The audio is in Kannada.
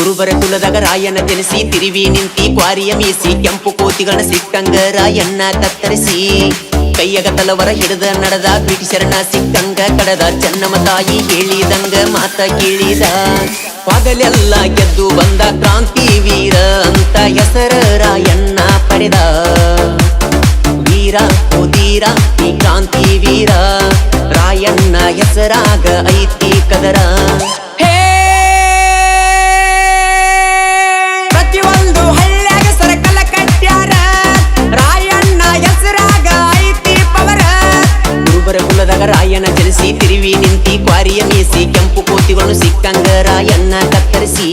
ಕುರುಬರ ಕುಲದಾಗ ರಾಯನ ಜನಿಸಿ ತಿರುವಿ ನಿಂತಿ ಕ್ವಾರಿಯ ಮೀಸಿ ಕೆಂಪು ಕೋತಿಗಳನ್ನ ಸಿಕ್ಕಂಗ ರಾಯಣ್ಣ ಕತ್ತರಿಸಿ ಕೈಯಗ ತಲವರ ಹಿಡಿದ ನಡೆದ ಬ್ರಿಟಿಷರನ್ನ ಸಿಕ್ಕಂಗ ಕಡದ ಚೆನ್ನಮ್ಮ ತಾಯಿ ಹೇಳಿದಂಗ ಮಾತ ಕೇಳಿದ. ಪಗಲೆಲ್ಲ ಗೆದ್ದು ಬಂದ ಕ್ರಾಂತಿ ವೀರ ಅಂತ ಹೆಸರ ರಾಯಣ್ಣ ಪಡೆದ. ವೀರ ಓದೀರ ಈ ಕ್ರಾಂತಿ ವೀರ. ರಾಯಣ್ಣ ಹೆಸರಾಗ ಐತಿ ಕದರ. ಕುಲದಾಗ ರಾಯಣ್ಣ ಜನಿಸಿ ತಿರುವಿ ನಿಂತಿ ಕ್ವಾರಿಯ ಮೀಸಿ ಕೆಂಪು ಕೋತಿಗಳು ಸಿಕ್ಕಂಗ ರಾಯಣ್ಣ ಕತ್ತರಿಸಿ